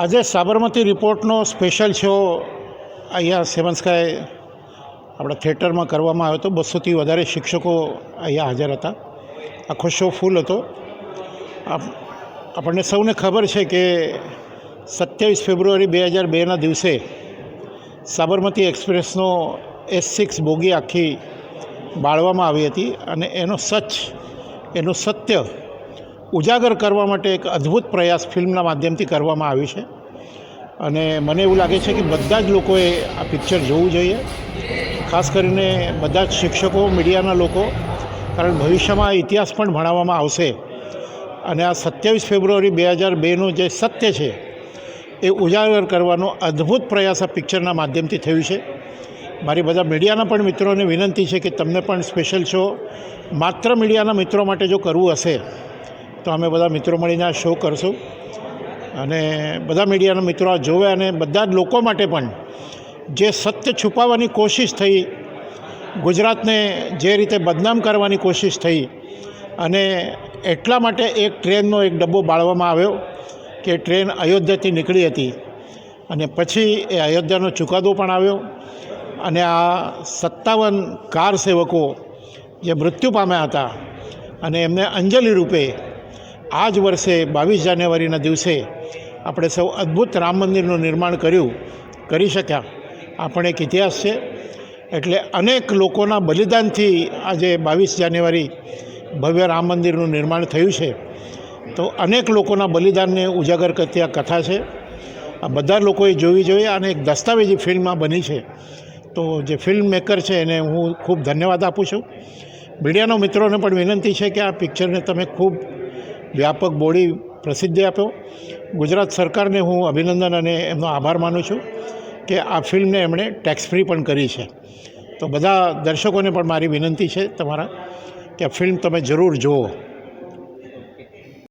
આજે Sabarmati રિપોર્ટનો special show અહીંયા સેવન sky આપણા થિયેટરમાં કરવામાં આવ્યો હતો. બસોથી વધારે શિક્ષકો અહીંયા હાજર હતા. આખો શો ફૂલ હતો. આપ- આપણને સૌને ખબર છે કે સત્યાવીસ ફેબ્રુઆરી બે હજાર બેના દિવસે સાબરમતી એક્સપ્રેસનો એસ સિક્સ બોગી આખી બાળવામાં આવી હતી અને એનો સચ, એનું સત્ય ઉજાગર કરવા માટે એક અદ્ભુત પ્રયાસ ફિલ્મના માધ્યમથી કરવામાં આવ્યું છે. અને મને એવું લાગે છે કે બધા જ લોકોએ આ પિક્ચર જોવું જોઈએ. ખાસ કરીને બધા જ શિક્ષકો, મીડિયાના લોકો, કારણ ભવિષ્યમાં ઇતિહાસ પણ ભણાવવામાં આવશે. અને આ સત્યાવીસ ફેબ્રુઆરી બે હજાર બેનું જે સત્ય છે, એ ઉજાગર કરવાનો અદ્ભુત પ્રયાસ આ પિક્ચરના માધ્યમથી થયું છે. મારી બધા મીડિયાના પણ મિત્રોને વિનંતી છે કે તમને પણ સ્પેશિયલ શો માત્ર મીડિયાના મિત્રો માટે જો કરવું હશે તો અમે બધા મિત્રો મળીને આ શો કરશું. અને બધા મીડિયાના મિત્રો આ જોવે અને બધા જ લોકો માટે પણ જે સત્ય છુપાવવાની કોશિશ થઈ, ગુજરાતને જે રીતે બદનામ કરવાની કોશિશ થઈ અને એટલા માટે એક ટ્રેનનો એક ડબ્બો બાળવામાં આવ્યો કે ટ્રેન અયોધ્યાથી નીકળી હતી. અને પછી એ અયોધ્યાનો ચુકાદો પણ આવ્યો અને આ સત્તાવન કાર સેવકો જે મૃત્યુ પામ્યા હતા અને એમને અંજલિ રૂપે આ જ વર્ષે બાવીસ જાન્યુઆરીના દિવસે આપણે સૌ અદ્ભુત રામ મંદિરનું નિર્માણ કર્યું, કરી શક્યા. આપણે એક ઇતિહાસ છે. એટલે અનેક લોકોના બલિદાનથી આજે બાવીસ જાન્યુઆરી ભવ્ય રામ મંદિરનું નિર્માણ થયું છે. તો અનેક લોકોના બલિદાનને ઉજાગર કરતી આ કથા છે. આ બધા લોકોએ જોવી જોઈએ અને એક દસ્તાવેજી ફિલ્મ આ બની છે. તો જે ફિલ્મ મેકર છે એને હું ખૂબ ધન્યવાદ આપું છું. મીડિયાના મિત્રોને પણ વિનંતી છે કે આ પિક્ચરને તમે ખૂબ વ્યાપક બોડી પ્રસિદ્ધિ આપ્યો. ગુજરાત સરકારને હું અભિનંદન અને એમનો આભાર માનું છું કે આ ફિલ્મને એમણે ટેક્સ ફ્રી પણ કરી છે. તો બધા દર્શકોને પણ મારી વિનંતી છે તમારા કે ફિલ્મ તમે જરૂર જુઓ.